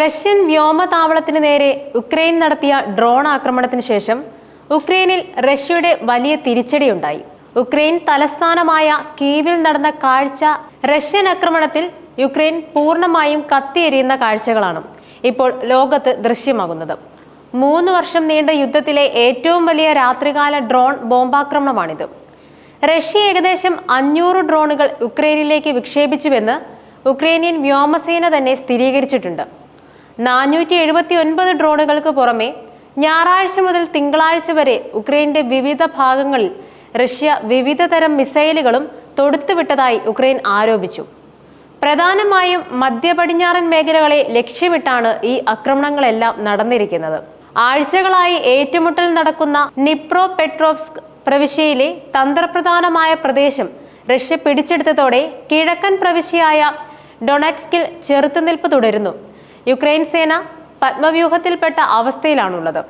Russian വ്യോമതാവളത്തിന് നേരെ Ukraine നടത്തിയ drone ആക്രമണത്തിന് ശേഷം ഉക്രൈനിൽ റഷ്യയുടെ വലിയ തിരിച്ചടിയുണ്ടായി. ഉക്രൈൻ തലസ്ഥാനമായ കീവിൽ നടന്ന കാഴ്ച റഷ്യൻ ആക്രമണത്തിൽ യുക്രൈൻ പൂർണമായും കത്തിയെരിയുന്ന കാഴ്ചകളാണ് ഇപ്പോൾ ലോകത്ത് ദൃശ്യമാകുന്നത്. മൂന്ന് വർഷം നീണ്ട യുദ്ധത്തിലെ ഏറ്റവും വലിയ രാത്രികാല ഡ്രോൺ ബോംബാക്രമണമാണിത്. റഷ്യ ഏകദേശം അഞ്ഞൂറ് ഡ്രോണുകൾ ഉക്രൈനിലേക്ക് വിക്ഷേപിച്ചുവെന്ന് ഉക്രൈനിയൻ വ്യോമസേന തന്നെ സ്ഥിരീകരിച്ചിട്ടുണ്ട്. നാനൂറ്റി എഴുപത്തി ഒൻപത് ഡ്രോണുകൾക്ക് പുറമെ ഞായറാഴ്ച മുതൽ തിങ്കളാഴ്ച വരെ ഉക്രൈന്റെ വിവിധ ഭാഗങ്ങളിൽ റഷ്യ വിവിധ തരം മിസൈലുകളും തൊടുത്തുവിട്ടതായി ഉക്രൈൻ ആരോപിച്ചു. പ്രധാനമായും മധ്യ പടിഞ്ഞാറൻ മേഖലകളെ ലക്ഷ്യമിട്ടാണ് ഈ ആക്രമണങ്ങളെല്ലാം നടന്നിരിക്കുന്നത്. ആഴ്ചകളായി ഏറ്റുമുട്ടൽ നടക്കുന്ന നിപ്രോ പെട്രോവ്സ്ക് പ്രവിശ്യയിലെ തന്ത്രപ്രധാനമായ പ്രദേശം റഷ്യ പിടിച്ചെടുത്തതോടെ കിഴക്കൻ പ്രവിശ്യയായ ഡൊണറ്റ്സ്കിൽ ചെറുത്തുനിൽപ്പ് തുടരുന്നു. യുക്രൈൻ സേന പത്മവ്യൂഹത്തിൽപ്പെട്ട അവസ്ഥയിലാണുള്ളത്.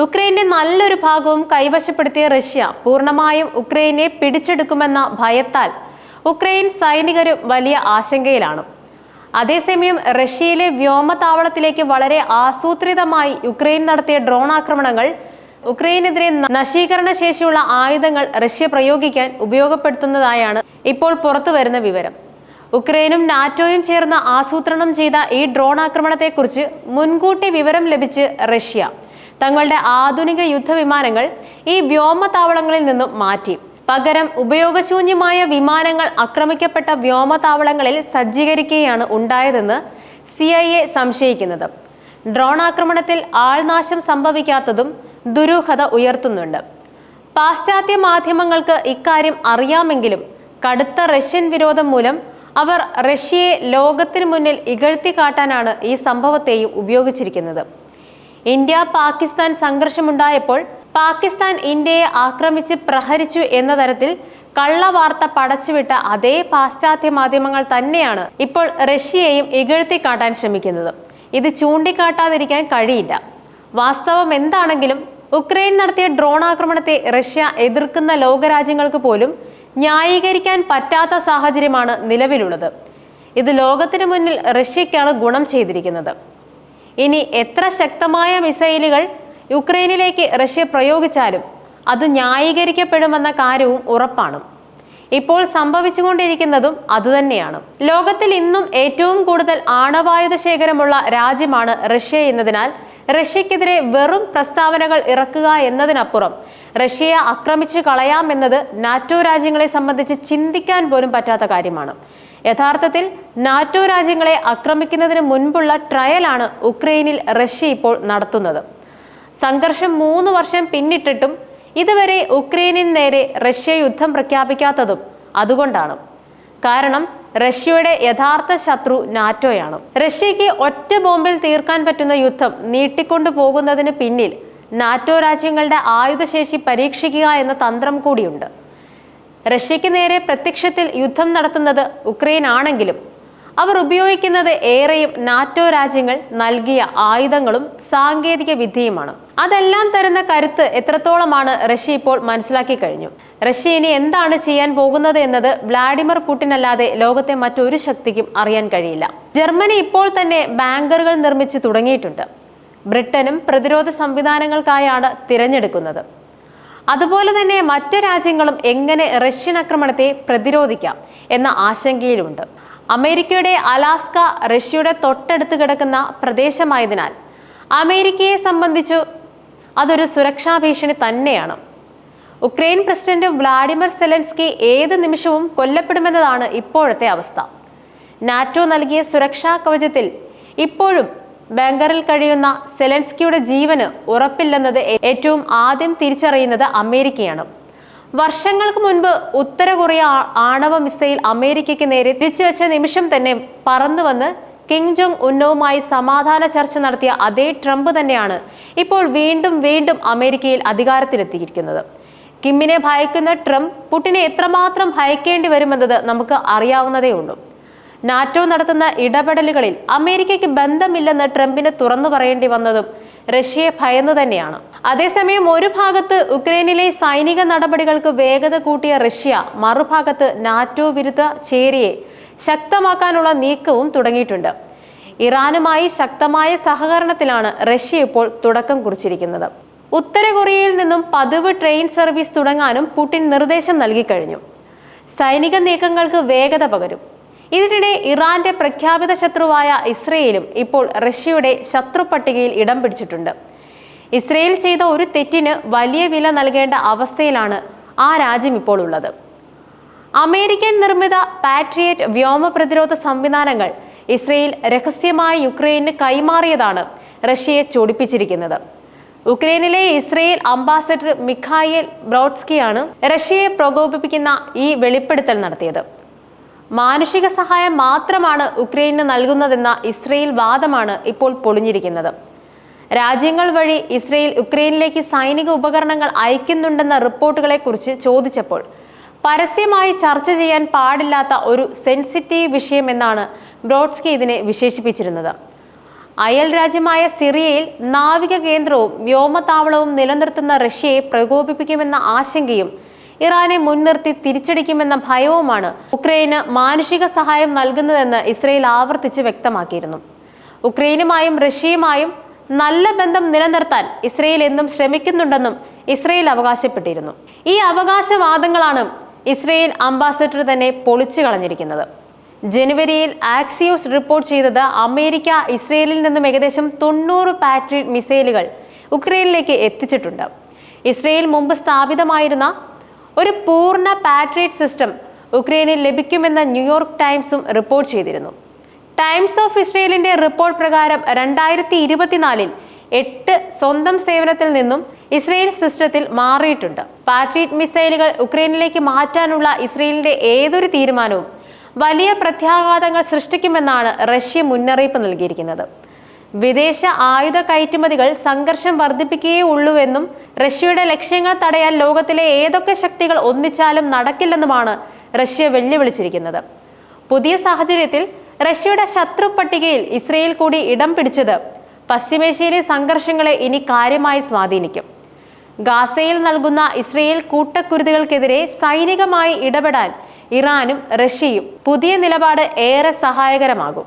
യുക്രൈന്റെ നല്ലൊരു ഭാഗവും കൈവശപ്പെടുത്തിയ റഷ്യ പൂർണമായും ഉക്രൈനെ പിടിച്ചെടുക്കുമെന്ന ഭയത്താൽ ഉക്രൈൻ സൈനികരും വലിയ ആശങ്കയിലാണ്. അതേസമയം റഷ്യയിലെ വ്യോമതാവളത്തിലേക്ക് വളരെ ആസൂത്രിതമായി യുക്രൈൻ നടത്തിയ ഡ്രോൺ ആക്രമണങ്ങൾ ഉക്രൈനെതിരെ നശീകരണ ശേഷിയുള്ള ആയുധങ്ങൾ റഷ്യ പ്രയോഗിക്കാൻ ഉപയോഗപ്പെടുത്തുന്നതായാണ് ഇപ്പോൾ പുറത്തു വരുന്ന വിവരം. ഉക്രൈനും നാറ്റോയും ചേർന്ന് ആസൂത്രണം ചെയ്ത ഈ ഡ്രോൺ ആക്രമണത്തെക്കുറിച്ച് മുൻകൂട്ടി വിവരം ലഭിച്ച് റഷ്യ തങ്ങളുടെ ആധുനിക യുദ്ധവിമാനങ്ങൾ ഈ വ്യോമതാവളങ്ങളിൽ നിന്നും മാറ്റി. പകരം ഉപയോഗശൂന്യമായ വിമാനങ്ങൾ ആക്രമിക്കപ്പെട്ട വ്യോമതാവളങ്ങളിൽ സജ്ജീകരിക്കുകയാണ് ഉണ്ടായതെന്ന് സി ഐ എ സംശയിക്കുന്നത്. ഡ്രോൺ ആക്രമണത്തിൽ ആൾനാശം സംഭവിക്കാത്തതും ദുരൂഹത ഉയർത്തുന്നുണ്ട്. പാശ്ചാത്യ മാധ്യമങ്ങൾക്ക് ഇക്കാര്യം അറിയാമെങ്കിലും കടുത്ത റഷ്യൻ വിരോധം മൂലം അവർ റഷ്യയെ ലോകത്തിനു മുന്നിൽ ഇകഴ്ത്തി കാട്ടാനാണ് ഈ സംഭവത്തെയും ഉപയോഗിച്ചിരിക്കുന്നത്. ഇന്ത്യ പാകിസ്ഥാൻ സംഘർഷമുണ്ടായപ്പോൾ പാകിസ്ഥാൻ ഇന്ത്യയെ ആക്രമിച്ച് പ്രഹരിച്ചു എന്ന തരത്തിൽ കള്ളവാർത്ത പടച്ചുവിട്ട അതേ പാശ്ചാത്യ മാധ്യമങ്ങൾ തന്നെയാണ് ഇപ്പോൾ റഷ്യയെയും ഇകഴ്ത്തി കാട്ടാൻ ശ്രമിക്കുന്നത്. ഇത് ചൂണ്ടിക്കാട്ടാതിരിക്കാൻ കഴിയില്ല. വാസ്തവം എന്താണെങ്കിലും ഉക്രൈൻ നടത്തിയ ഡ്രോൺ ആക്രമണത്തെ റഷ്യ എതിർക്കുന്ന ലോകരാജ്യങ്ങൾക്ക് പോലും ന്യായീകരിക്കാൻ പറ്റാത്ത സാഹചര്യമാണ് നിലവിലുള്ളത്. ഇത് ലോകത്തിന് മുന്നിൽ റഷ്യക്കാണ് ഗുണം ചെയ്തിരിക്കുന്നത്. ഇനി എത്ര ശക്തമായ മിസൈലുകൾ യുക്രൈനിലേക്ക് റഷ്യ പ്രയോഗിച്ചാലും അത് ന്യായീകരിക്കപ്പെടുമെന്ന കാര്യവും ഉറപ്പാണ്. ഇപ്പോൾ സംഭവിച്ചുകൊണ്ടിരിക്കുന്നതും അതുതന്നെയാണ്. ലോകത്തിൽ ഇന്നും ഏറ്റവും കൂടുതൽ ആണവായുധ ശേഖരമുള്ള രാജ്യമാണ് റഷ്യ എന്നതിനാൽ റഷ്യക്കെതിരെ വെറും പ്രസ്താവനകൾ ഇറക്കുക എന്നതിനപ്പുറം റഷ്യയെ ആക്രമിച്ചു കളയാമെന്നത് നാറ്റോ രാജ്യങ്ങളെ സംബന്ധിച്ച് ചിന്തിക്കാൻ പോലും പറ്റാത്ത കാര്യമാണ്. യഥാർത്ഥത്തിൽ നാറ്റോ രാജ്യങ്ങളെ ആക്രമിക്കുന്നതിന് മുൻപുള്ള ട്രയലാണ് ഉക്രൈനിൽ റഷ്യ ഇപ്പോൾ നടത്തുന്നത്. സംഘർഷം മൂന്ന് വർഷം പിന്നിട്ടിട്ടും ഇതുവരെ ഉക്രൈനിന് നേരെ റഷ്യ യുദ്ധം പ്രഖ്യാപിക്കാത്തതും അതുകൊണ്ടാണ്. കാരണം റഷ്യയുടെ യഥാർത്ഥ ശത്രു നാറ്റോയാണ്. റഷ്യയ്ക്ക് ഒറ്റ ബോംബിൽ തീർക്കാൻ പറ്റുന്ന യുദ്ധം നീട്ടിക്കൊണ്ടു പോകുന്നതിന് പിന്നിൽ നാറ്റോ രാജ്യങ്ങളുടെ ആയുധശേഷി പരീക്ഷിക്കുക എന്ന തന്ത്രം കൂടിയുണ്ട്. റഷ്യയ്ക്ക് നേരെ പ്രത്യക്ഷത്തിൽ യുദ്ധം നടത്തുന്നത് ഉക്രൈൻ ആണെങ്കിലും അവർ ഉപയോഗിക്കുന്നത് ഏറെയും നാറ്റോ രാജ്യങ്ങൾ നൽകിയ ആയുധങ്ങളും സാങ്കേതിക വിദ്യയുമാണ്. അതെല്ലാം തരുന്ന കരുത്ത് എത്രത്തോളമാണ് റഷ്യ ഇപ്പോൾ മനസ്സിലാക്കി കഴിഞ്ഞു. റഷ്യ ഇനി എന്താണ് ചെയ്യാൻ പോകുന്നത് എന്നത് വ്ളാഡിമിർ പുടിൻ അല്ലാതെ ലോകത്തെ മറ്റൊരു ശക്തിക്കും അറിയാൻ കഴിയില്ല. ജർമ്മനി ഇപ്പോൾ തന്നെ ബാങ്കറുകൾ നിർമ്മിച്ച് തുടങ്ങിയിട്ടുണ്ട്. ബ്രിട്ടനും പ്രതിരോധ സംവിധാനങ്ങൾക്കായാണ് തിരഞ്ഞെടുക്കുന്നത്. അതുപോലെ തന്നെ മറ്റു രാജ്യങ്ങളും എങ്ങനെ റഷ്യൻ ആക്രമണത്തെ പ്രതിരോധിക്കാം എന്ന ആശങ്കയിലുണ്ട്. അമേരിക്കയുടെ അലാസ്ക റഷ്യയുടെ തൊട്ടടുത്ത് കിടക്കുന്ന പ്രദേശമായതിനാൽ അമേരിക്കയെ സംബന്ധിച്ചു അതൊരു സുരക്ഷാ ഭീഷണി തന്നെയാണ്. ഉക്രൈൻ പ്രസിഡന്റ് വ്ളാഡിമിർ സെലൻസ്കി ഏത് നിമിഷവും കൊല്ലപ്പെടുമെന്നതാണ് ഇപ്പോഴത്തെ അവസ്ഥ. നാറ്റോ നൽകിയ സുരക്ഷാ കവചത്തിൽ ഇപ്പോഴും ബാങ്കറിൽ കഴിയുന്ന സെലൻസ്കിയുടെ ജീവന് ഉറപ്പില്ലെന്നത് ഏറ്റവും ആദ്യം തിരിച്ചറിയുന്നത് അമേരിക്കയാണ്. വർഷങ്ങൾക്ക് മുൻപ് ഉത്തര കൊറിയ ആണവ മിസൈൽ അമേരിക്കയ്ക്ക് നേരെ തിരിച്ചുവെച്ച നിമിഷം തന്നെ പറന്നു വന്ന് കിങ് ജോങ് ഉന്നവുമായി സമാധാന ചർച്ച നടത്തിയ അതേ ട്രംപ് തന്നെയാണ് ഇപ്പോൾ വീണ്ടും വീണ്ടും അമേരിക്കയിൽ അധികാരത്തിലെത്തിയിരിക്കുന്നത്. കിമ്മിനെ ഭയക്കുന്ന ട്രംപ് പുട്ടിനെ എത്രമാത്രം ഭയക്കേണ്ടി വരുമെന്നത് നമുക്ക് അറിയാവുന്നതേ ഉള്ളൂ. നാറ്റോ നടത്തുന്ന ഇടപെടലുകളിൽ അമേരിക്കയ്ക്ക് ബന്ധമില്ലെന്ന് ട്രംപിന് തുറന്നു പറയേണ്ടി വന്നതും റഷ്യയെ ഭയന്നു തന്നെയാണ്. അതേസമയം ഒരു ഭാഗത്ത് ഉക്രൈനിലെ സൈനിക നടപടികൾക്ക് വേഗത കൂട്ടിയ റഷ്യ മറുഭാഗത്ത് നാറ്റോ വിരുദ്ധ ചേരിയെ ശക്തമാക്കാനുള്ള നീക്കവും തുടങ്ങിയിട്ടുണ്ട്. ഇറാനുമായി ശക്തമായ സഹകരണത്തിലാണ് റഷ്യ ഇപ്പോൾ തുടക്കം കുറിച്ചിരിക്കുന്നത്. ഉത്തര കൊറിയയിൽ നിന്നും പതിവ് ട്രെയിൻ സർവീസ് തുടങ്ങാനും പുടിൻ നിർദ്ദേശം നൽകിക്കഴിഞ്ഞു സൈനിക നീക്കങ്ങൾക്ക് വേഗത പകരും. ഇതിനിടെ ഇറാന്റെ പ്രഖ്യാപിത ശത്രുവായ ഇസ്രയേലും ഇപ്പോൾ റഷ്യയുടെ ശത്രു പട്ടികയിൽ ഇടം പിടിച്ചിട്ടുണ്ട്. ഇസ്രയേൽ ചെയ്ത ഒരു തെറ്റിന് വലിയ വില നൽകേണ്ട അവസ്ഥയിലാണ് ആ രാജ്യം ഇപ്പോൾ ഉള്ളത്. അമേരിക്കൻ നിർമ്മിത പാട്രിയറ്റ് വ്യോമ പ്രതിരോധ സംവിധാനങ്ങൾ ഇസ്രയേൽ രഹസ്യമായി യുക്രൈന് കൈമാറിയതാണ് റഷ്യയെ ചൊടിപ്പിച്ചിരിക്കുന്നത്. ഉക്രൈനിലെ ഇസ്രയേൽ അംബാസഡർ മിഖായേൽ ബ്രോഡ്സ്കിയാണ് റഷ്യയെ പ്രകോപിപ്പിക്കുന്ന ഈ വെളിപ്പെടുത്തൽ നടത്തിയത്. മാനുഷിക സഹായം മാത്രമാണ് ഉക്രൈന് നൽകുന്നതെന്ന ഇസ്രയേൽ വാദമാണ് ഇപ്പോൾ പൊളിഞ്ഞിരിക്കുന്നത്. രാജ്യങ്ങൾ വഴി ഇസ്രയേൽ ഉക്രൈനിലേക്ക് സൈനിക ഉപകരണങ്ങൾ അയക്കുന്നുണ്ടെന്ന റിപ്പോർട്ടുകളെ കുറിച്ച് ചോദിച്ചപ്പോൾ പരസ്യമായി ചർച്ച ചെയ്യാൻ പാടില്ലാത്ത ഒരു സെൻസിറ്റീവ് വിഷയമെന്നാണ് ബ്രോഡ്സ്കി ഇതിനെ വിശേഷിപ്പിച്ചിരുന്നത്. അയൽ രാജ്യമായ സിറിയയിൽ നാവിക കേന്ദ്രവും വ്യോമതാവളവും നിലനിർത്തുന്ന റഷ്യയെ പ്രകോപിപ്പിക്കുമെന്ന ആശങ്കയും ഇറാനെ മുൻനിർത്തി തിരിച്ചടിക്കുമെന്ന ഭയവുമാണ് ഉക്രൈന് മാനുഷിക സഹായം നൽകുന്നതെന്ന് ഇസ്രയേൽ ആവർത്തിച്ച് വ്യക്തമാക്കിയിരുന്നു. ഉക്രൈനുമായും റഷ്യയുമായും നല്ല ബന്ധം നിലനിർത്താൻ ഇസ്രയേൽ എന്നും ശ്രമിക്കുന്നുണ്ടെന്നും ഇസ്രയേൽ അവകാശപ്പെട്ടിരുന്നു. ഈ അവകാശവാദങ്ങളാണ് ഇസ്രയേൽ അംബാസഡർ തന്നെ പൊളിച്ചു കളഞ്ഞിരിക്കുന്നത്. ജനുവരിയിൽ ആക്സിയോസ് റിപ്പോർട്ട് ചെയ്തത് അമേരിക്ക ഇസ്രയേലിൽ നിന്നും ഏകദേശം തൊണ്ണൂറ് പാട്രിയറ്റ് മിസൈലുകൾ ഉക്രൈനിലേക്ക് എത്തിച്ചിട്ടുണ്ട്. ഇസ്രയേൽ മുമ്പ് സ്ഥാപിതമായിരുന്ന ഒരു പൂർണ പാട്രിയറ്റ് സിസ്റ്റം ഉക്രൈനിൽ ലഭിക്കുമെന്ന് ന്യൂയോർക്ക് ടൈംസും റിപ്പോർട്ട് ചെയ്തിരുന്നു. ടൈംസ് ഓഫ് ഇസ്രയേലിന്റെ റിപ്പോർട്ട് പ്രകാരം രണ്ടായിരത്തി ഇരുപത്തിനാലിൽ എട്ട് സ്വന്തം സേവനത്തിൽ നിന്നും ഇസ്രയേൽ സിസ്റ്റത്തിൽ മാറിയിട്ടുണ്ട്. പാട്രിയറ്റ് മിസൈലുകൾ ഉക്രൈനിലേക്ക് മാറ്റാനുള്ള ഇസ്രയേലിന്റെ ഏതൊരു തീരുമാനവും വലിയ പ്രത്യാഘാതങ്ങൾ സൃഷ്ടിക്കുമെന്നാണ് റഷ്യ മുന്നറിയിപ്പ് നൽകിയിരിക്കുന്നത്. വിദേശ ആയുധ കയറ്റുമതികൾ സംഘർഷം വർദ്ധിപ്പിക്കുകയേ ഉള്ളൂവെന്നും റഷ്യയുടെ ലക്ഷ്യങ്ങൾ തടയാൻ ലോകത്തിലെ ഏതൊക്കെ ശക്തികൾ ഒന്നിച്ചാലും നടക്കില്ലെന്നുമാണ് റഷ്യ വെല്ലുവിളിച്ചിരിക്കുന്നത്. പുതിയ സാഹചര്യത്തിൽ റഷ്യയുടെ ശത്രു പട്ടികയിൽ ഇസ്രയേൽ കൂടി ഇടം പിടിച്ചത് പശ്ചിമേഷ്യയിലെ സംഘർഷങ്ങളെ ഇനി കാര്യമായി സ്വാധീനിക്കും. ഗാസയിൽ നൽകുന്ന ഇസ്രയേൽ കൂട്ടക്കുരുതികൾക്കെതിരെ സൈനികമായി ഇടപെടാൻ ഇറാനും റഷ്യയും പുതിയ നിലപാട് ഏറെ സഹായകരമാകും.